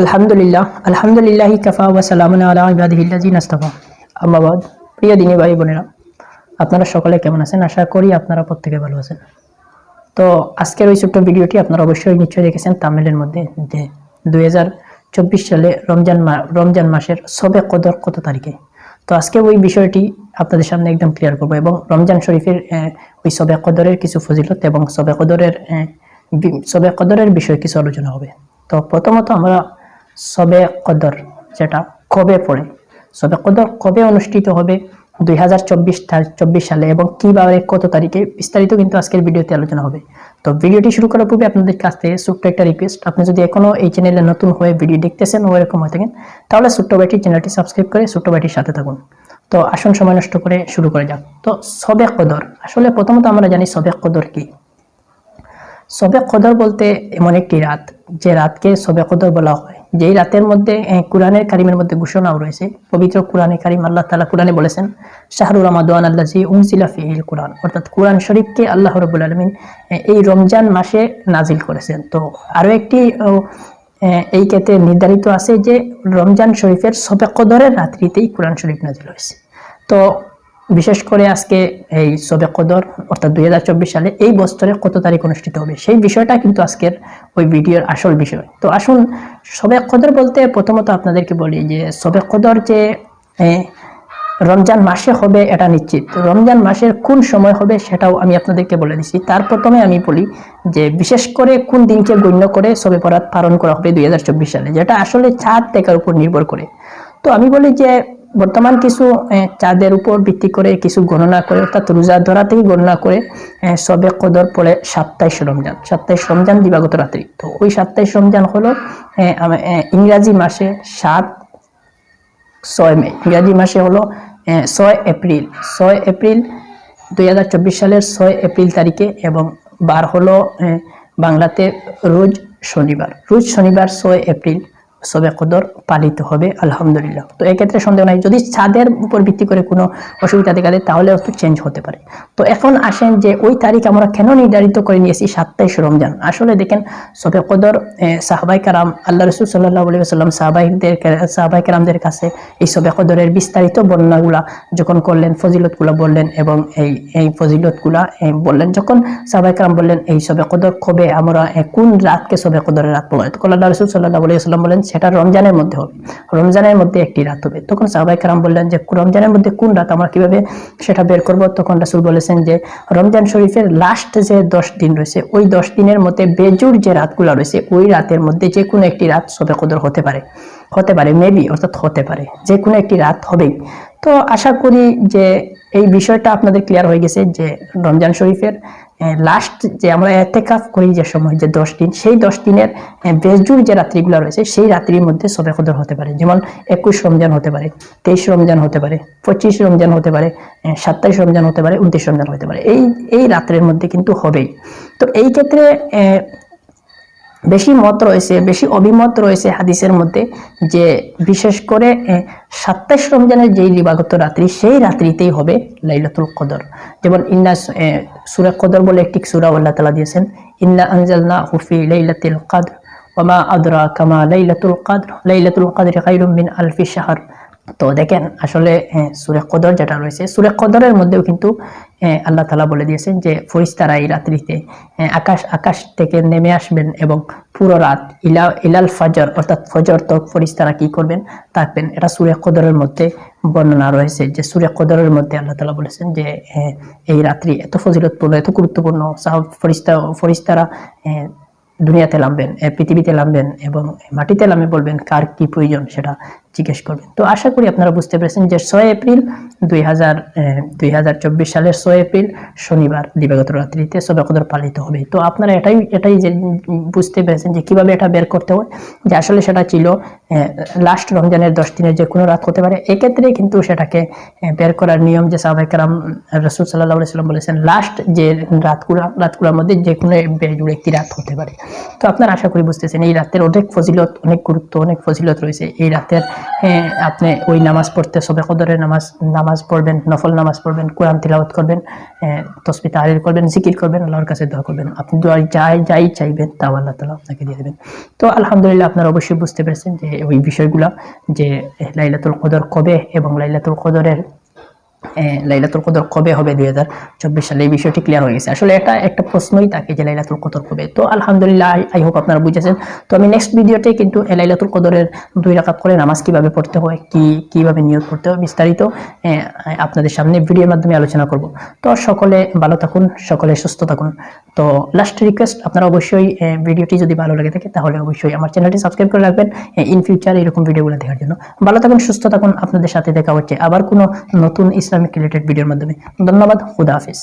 আলহামদুলিল্লাহ আলহামদুলিল্লাহ কাফা ওয়া সালামুন আলা ইবাদিহিল্লাযিনা ইসতাফা আম্মা বাদ, প্রিয় দিনী ভাই বোনেরা, আপনারা সকলে কেমন আছেন? আশা করি আপনারা প্রত্যেকে ভালো আছেন। তো আজকের ওই ছোট্ট ভিডিওটি আপনারা অবশ্যই নিশ্চয়ই দেখেছেন তামিলের মধ্যে, যে দু হাজার চব্বিশ সালে রমজান রমজান মাসের সবে কদর কত তারিখে? তো আজকে ওই বিষয়টি আপনাদের সামনে একদম ক্লিয়ার করব এবং রমজান শরীফের ওই সবে কদরের কিছু ফজিলত এবং সবে কদরের সবে কদরের বিষয়ে কিছু আলোচনা হবে। তো প্রথমত আমরা সবে কদর, যেটা কবে পড়ে? সবে কদর কবে অনুষ্ঠিত হবে? দুই হাজার চব্বিশ সালে এবং কীভাবে, কত তারিখে? বিস্তারিত কিন্তু আজকের ভিডিওতে আলোচনা হবে। তো ভিডিওটি শুরু করার পূর্বে আপনাদের কাছ থেকে ছোট্ট একটা রিকোয়েস্ট আপনি যদি এখনও এই চ্যানেলে নতুন হয়ে ভিডিও দেখতেছেন ও এরকম হয়ে থাকেন, তাহলে ছোট্ট ভাইটি চ্যানেলটি সাবস্ক্রাইব করে ছোট্ট ভাইটির সাথে থাকুন। তো আসুন সময় নষ্ট করে শুরু করে যাক। তো সবে কদর, আসলে প্রথমত আমরা জানি সবে কদর কি। সবে কদর বলতে এমন একটি রাত, যে রাতকে সবে কদর বলা হয়। যেই রাতের মধ্যে কোরআনের কারিমের মধ্যে ঘোষণাও রয়েছে। পবিত্র কোরআনে কারিম আল্লাহ তালা কোরআনে বলেছেন শাহরুর রমাদান আল্লাহ জি উনসিলা কোরআন। অর্থাৎ কোরআন শরীফকে আল্লাহ রবুল আলমিন এই রমজান মাসে নাজিল করেছেন। তো আরও একটি এই ক্ষেত্রে নির্ধারিত আছে যে, রমজান শরীফের সবে কদরের রাত্রিতেই কোরআন শরীফ নাজিল হয়েছে। তো বিশেষ করে আজকে এই সবে কদর, অর্থাৎ দুই হাজার চব্বিশ সালে এই বছরে কত তারিখ অনুষ্ঠিত হবে, সেই বিষয়টা কিন্তু আজকের ওই ভিডিওর আসল বিষয়। তো আসুন সবে কদর বলতে প্রথমত আপনাদেরকে বলি যে সবে কদর যে রমজান মাসে হবে এটা নিশ্চিত। রমজান মাসের কোন সময় হবে সেটাও আমি আপনাদেরকে বলে দিচ্ছি তার প্রথমে আমি বলি যে বিশেষ করে কোন দিনকে গণ্য করে সবে বরাত পালন করা হবে দুই হাজার চব্বিশ সালে, যেটা আসলে চাঁদ দেখার উপর নির্ভর করে। তো আমি বলি যে বর্তমান কিছু চাঁদের উপর ভিত্তি করে কিছু গণনা করে, অর্থাৎ রোজা ধরা থেকে গণনা করে সবে কদর পড়ে সাতাইশ রমজান সাতাইশ রমজান দিবাগত রাত্রি তো ওই সাতাইশ রমজান হলো ইংরাজি মাসে সাত, ছয় মে। ইংরাজি মাসে হলো ছয় এপ্রিল ছয় এপ্রিল দুই হাজার চব্বিশ সালের ছয় এপ্রিল তারিখে এবং বার হলো বাংলাতে রোজ শনিবার রোজ শনিবার ছয় এপ্রিল সবে কদর পালিত হবে, আলহামদুলিল্লাহ। তো এক্ষেত্রে সন্দেহ নাই, যদি ছাদের উপর ভিত্তি করে কোনো অসুবিধা দেখা দেয়, তাহলে একটু চেঞ্জ হতে পারে। তো এখন আসেন যে ওই তারিখ আমরা কেন নির্ধারিত করে নিয়েছি, সাতাইশ রমজান? আসলে দেখেন সবে কদর সাহবাই কারাম, আল্লাহ রসুল সাল্লাহ আলী সাল্লাম সাহবাইদের সাহবাই কারামদের কাছে এই সবে কদরের বিস্তারিত বর্ণনাগুলা যখন করলেন, ফজিলতগুলা বললেন এবং এই এই ফজিলতগুলা বললেন, যখন সাহবাই কারাম বললেন, এই সবে কদর কবে? আমরা কোন রাতকে সবে কদরের রাত বলা হয়? তখন আল্লাহ রসুল সাল্লাহ আলী সাল্লাম বলেন সেটা রমজানের মধ্যে হবে। রমজানের মধ্যে একটি রাত হবে। তখন সাহবাই কারাম বললেন যে, রমজানের মধ্যে কোন রাত আমরা কীভাবে সেটা বের করব? তখন রাসুল বলেছেন যে, রমজান শরীফের লাস্ট যে দশ দিন রয়েছে, ওই দশ দিনের মধ্যে বেজুর যে রাতগুলো রয়েছে, ওই রাতের মধ্যে যে কোনো একটি রাত সবে কদর হতে পারে। হতে পারে মেবি অর্থাৎ হতে পারে। যে কোনো একটি রাত হবেই। তো আশা করি যে, এই বিষয়টা আপনাদের ক্লিয়ার হয়ে গেছে যে, রমজান শরীফের লাস্ট যে আমরা এতেকাফ করি যে সময়, যে দশ দিন, সেই দশ দিনের বেজুর যে রাত্রিগুলো রয়েছে, সেই রাত্রির মধ্যে সবে কদর হতে পারে। যেমন একুশ রমজান হতে পারে, তেইশ রমজান হতে পারে, পঁচিশ রমজান হতে পারে সাতাইশ রমজান হতে পারে, উনত্রিশ রমজান হতে পারে। এই এই রাত্রের মধ্যে কিন্তু হবেই। তো এই ক্ষেত্রে বেশি মত রয়েছে, বেশি অভিমত রয়েছে হাদিসের মধ্যে যে বিশেষ করে সাতাইশ রমজানের যেই দিবাগত রাত্রি, সেই রাত্রিতেই হবে লাইলাতুল কদর। যেমন ইন্না সুরা কদর বলে একটি সুরা আল্লাহ তালা দিয়েছেন, ইন্না আনজালনা হুফি লাইলাতুল কদর ওমা আদরা কামা লাইলাতুল কদর লাইলাতুল কদর খাইরুম মিন আলফি শাহর। তো দেখেন, আসলে সুরে কদর যেটা রয়েছে, সুরে কদরের মধ্যেও কিন্তু আল্লাহ তালা বলে দিয়েছেন যে ফরিস্তারা এই রাত্রিতে আকাশ আকাশ থেকে নেমে আসবেন এবং পুরো রাত ইলা ইলাল ফজর অর্থাৎ ফজর তক ফরিস্তারা কি করবেন? থাকবেন এটা সুরে কদরের মধ্যে বর্ণনা রয়েছে যে সুরে কদরের মধ্যে আল্লাহ তালা বলেছেন যে আহ, এই রাত্রি এত ফজিলতপূর্ণ এত গুরুত্বপূর্ণ সাহাব ফরিস্তা ফরিস্তারা দুনিয়াতে নামবেন পৃথিবীতে নামবেন এবং মাটিতে নামে বলবেন কার কি প্রয়োজন সেটা জিজ্ঞেস করবেন। তো আশা করি আপনারা বুঝতে পেরেছেন যে ছয় এপ্রিল দুই হাজার দুই হাজার চব্বিশ সালের ছয় এপ্রিল শনিবার দিবাগত রাত্রিতে সবে কদর পালিত হবে। তো আপনারা এটাই এটাই যে, বুঝতে পেরেছেন যে কীভাবে এটা বের করতে হয়, যে আসলে সেটা ছিল লাস্ট রমজানের দশ দিনের যে কোনো রাত হতে পারে, এক্ষেত্রে কিন্তু সেটাকে বের করার নিয়ম যে সাহাবাইকারাম রসুল সাল্লাহ সাল্লাম বলেছেন লাস্ট যে রাতগুলো, রাতগুলোর মধ্যে যে কোনো বেজুড়ে একটি রাত হতে পারে। তো আপনারা আশা করি বুঝতেছেন, এই রাতের অনেক ফজিলত, অনেক গুরুত্ব, অনেক ফজিলত রয়েছে। এই রাতের আপনি ওই নামাজ পড়তে সবে কদরের নামাজ নামাজ পড়বেন, নফল নামাজ পড়বেন, কোরআন তিলাওয়াত করবেন তসবি তাহারির করবেন, জিকির করবেন, আল্লাহর কাছে দোয়া করবেন। আপনি দোয়া যাই যাই চাইবেন তা আল্লাহ তালা আপনাকে দিয়ে দেবেন। তো আলহামদুলিল্লাহ আপনারা অবশ্যই বুঝতে পেরেছেন যে ওই বিষয়গুলো, যে লাইলাতুল কদর কবে এবং লাইলাতুল কদরের লাইলাতুল কদর কবে হবে দুই হাজার চব্বিশ সালে? এই বিষয়টি ক্লিয়ার হয়ে গেছে। আসলে এটা একটা প্রশ্নই থাকে যে লাইলাতুল কদর কবে? তো আলহামদুলিল্লাহ, আই হোপ আপনারা বুঝেছেন। তো আমি নেক্সট ভিডিওতে কিন্তু লাইলাতুল কদরের দুই রাকাত করে নামাজ কীভাবে পড়তে হয়, কি, কীভাবে নিয়োগ করতে হয় বিস্তারিত আপনাদের সামনে ভিডিওর মাধ্যমে আলোচনা করব। তো সকলে ভালো থাকুন, সকলে সুস্থ থাকুন। তো লাস্ট রিকোয়েস্ট আপনারা অবশ্যই ভিডিওটি যদি ভালো লাগে থাকে, তাহলে অবশ্যই আমার চ্যানেলটি সাবস্ক্রাইব করে রাখবেন ইন ফিউচার এরকম ভিডিওগুলো দেখার জন্য। ভালো থাকুন, সুস্থ থাকুন। আপনাদের সাথে দেখা হচ্ছে আবার কোনো নতুন ইসলামিক রিলেটেড ভিডিওর মাধ্যমে। ধন্যবাদ খুদা হাফিজ।